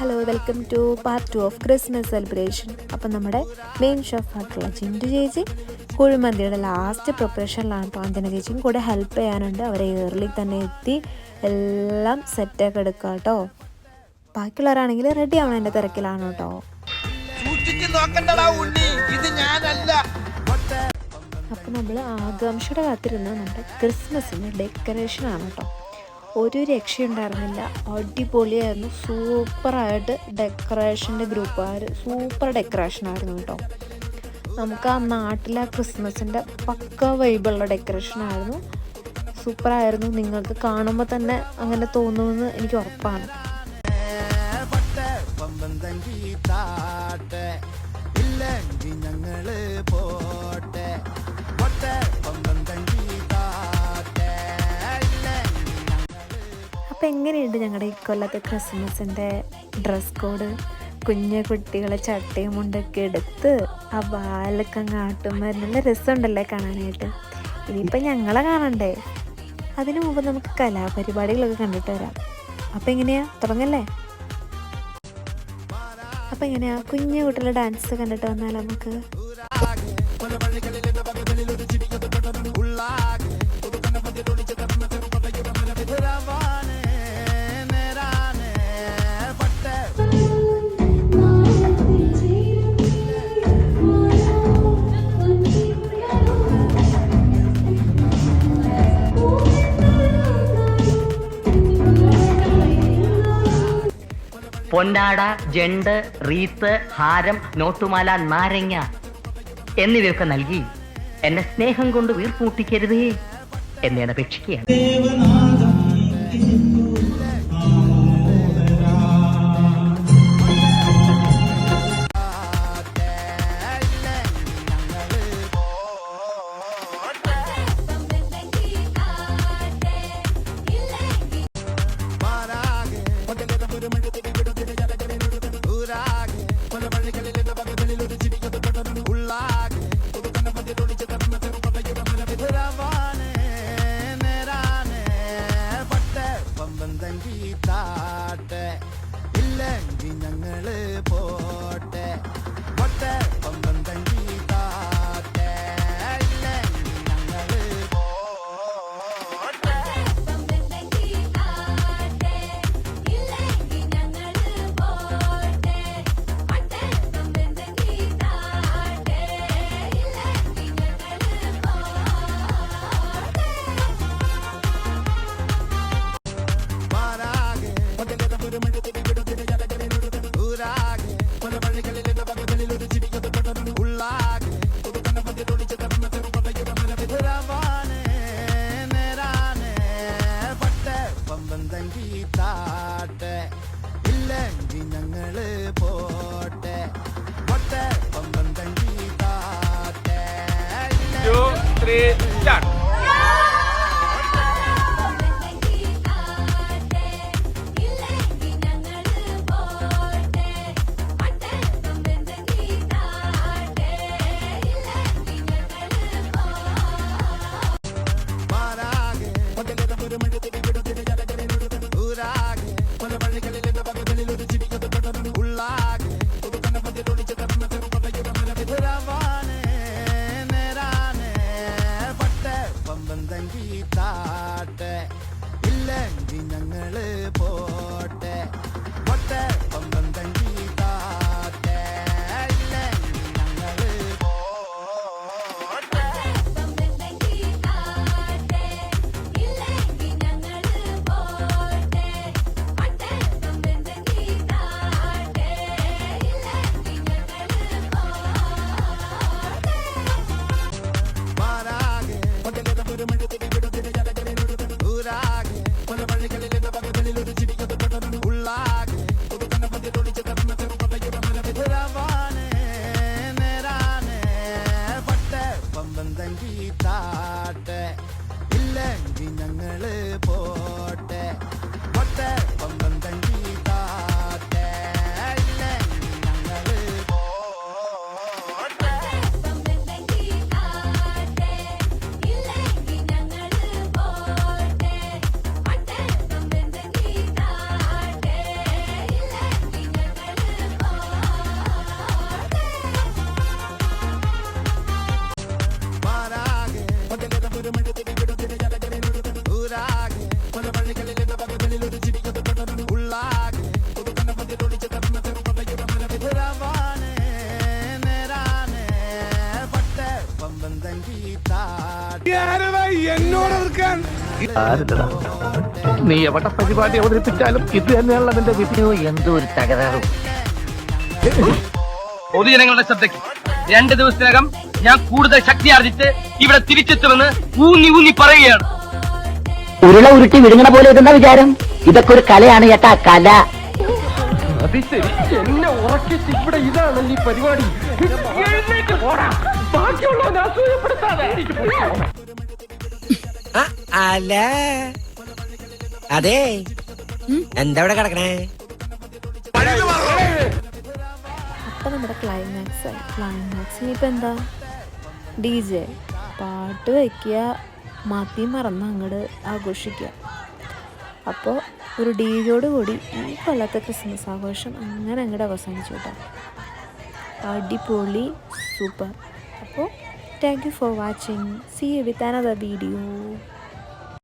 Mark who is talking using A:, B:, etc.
A: Hello welcome to part two of Christmas celebration അപ്പം നമ്മുടെ main chef ആയിട്ടുള്ള ചിന്റു ചേച്ചി കുഴിമന്തിയുടെ ലാസ്റ്റ് പ്രിപ്പറേഷനിലാണ് കേട്ടോ അഞ്ജന ചേച്ചിയും കൂടെ ഹെൽപ്പ് ചെയ്യാനുണ്ട്. അവരെ ഏർലി തന്നെ എത്തി. എല്ലാം സെറ്റാക്കി എടുക്കുക കേട്ടോ. ബാക്കിയുള്ളവരാണെങ്കിൽ റെഡി ആവണതിന്റെ തിരക്കിലാണ് കേട്ടോ. അപ്പം നമ്മൾ ആകാംക്ഷയുടെ കാത്തിരുന്ന നമ്മുടെ ക്രിസ്മസിന്റെ ഡെക്കറേഷനാണ് കേട്ടോ. ഒരു രക്ഷയുണ്ടായിരുന്നില്ല. അടിപൊളിയായിരുന്നു. സൂപ്പറായിട്ട് ഡെക്കറേഷന്റെ ഗ്രൂപ്പുകാർ സൂപ്പർ ഡെക്കറേഷനായിരുന്നു കേട്ടോ. നമുക്ക് ആ നാട്ടിലെ ക്രിസ്മസിന്റെ പക്ക വൈബുള്ള ഡെക്കറേഷനായിരുന്നു. സൂപ്പറായിരുന്നു. നിങ്ങൾക്ക് കാണുമ്പോൾ തന്നെ അങ്ങനെ തോന്നുമെന്ന് എനിക്ക് ഉറപ്പാണ്. അപ്പോൾ എങ്ങനെയുണ്ട് ഞങ്ങളുടെ ഈ കൊല്ലത്തെ ക്രിസ്മസിന്റെ ഡ്രസ് കോഡ് കുഞ്ഞു കുട്ടികളെ ചട്ടയും മുണ്ടൊക്കെ എടുത്ത് ആ ബാലൊക്കെ അങ്ങ് ആട്ടുമ്പോൾ നല്ല രസമുണ്ടല്ലേ കാണാനായിട്ട്. ഇനിയിപ്പോൾ ഞങ്ങളെ കാണണ്ടേ? അതിനു മുമ്പ് നമുക്ക് കലാപരിപാടികളൊക്കെ കണ്ടിട്ട് വരാം. അപ്പോൾ എങ്ങനെയാ? തുടങ്ങല്ലേ? അപ്പോൾ എങ്ങനെയാ? കുഞ്ഞു കുട്ടികളുടെ ഡാൻസ് കണ്ടിട്ട് വന്നാൽ നമുക്ക്?
B: പൊന്നാട ജണ്ട് റീത്ത് ഹാരം നോട്ടുമാല നാരങ്ങ എന്നിവയൊക്കെ നൽകി എന്നെ സ്നേഹം കൊണ്ട് വീർപ്പൂട്ടിക്കരുതേ എന്നെ അപേക്ഷിക്കുകയാണ്.
C: താട്ടെ ഇല്ലെങ്കിൽ ഞങ്ങൾ പോട്ടെ. പട്ടെ പമ്പന്തങ്കി താട്ടെ ത്രീ മാറാകെ പമ്പന്തങ്കി താട്ടെ ഇല്ലെങ്കിൽ ഞങ്ങൾ പോട്ടെ പട്ടെ പമ്പന്തങ്കി എന്നോട് എതിർക്കാൻ.
D: നീ എവിടെ പരിപാടി അവതരിപ്പിച്ചാലും ഇത് തന്നെയുള്ള നിന്റെ വിധിയോ
B: എന്തോ ഒരു തകരാറും.
E: പൊതുജനങ്ങളുടെ ശ്രദ്ധയ്ക്ക് രണ്ട് ദിവസത്തിനകം ഞാൻ കൂടുതൽ ശക്തി ആർജിച്ച് ഇവിടെ തിരിച്ചെത്തുമെന്ന് ഊന്നി ഊന്നി പറയുകയാണ്.
B: ഉരുള ഉരുട്ടി വിഴുങ്ങണ പോലെ ഇതെന്താ വിചാരം? ഇതൊക്കെ ഒരു കലയാണ് ചേട്ടാ കല.
D: അത് ശരി എന്നെ ഉറക്കിച്ച് ഇവിടെ ഇതാണ് ഈ പരിപാടി. ബാക്കിയുള്ളവനെ അസൂയപ്പെടുത്താതെ.
F: അല്ല. അതെ. എന്താ ഇവിടെ കിടക്കണേ?
A: അപ്പം നമ്മുടെ ക്ലൈമാക്സ് ആയി. ക്ലൈമാക്സ് ഇപ്പം എന്താ? ഡി ജെ പാട്ട് വയ്ക്കുക മാത്തി മറന്ന് അങ്ങോട്ട് ആഘോഷിക്കുക. അപ്പോൾ ഒരു ഡി ജെയോട് കൂടി ഈ കൊല്ലത്തെ ക്രിസ്മസ് ആഘോഷം അങ്ങനെ അങ്ങോട്ട് അവസാനിച്ചു കേട്ടോ അടിപൊളി സൂപ്പർ അപ്പോൾ Thank you for watching. See you with another video.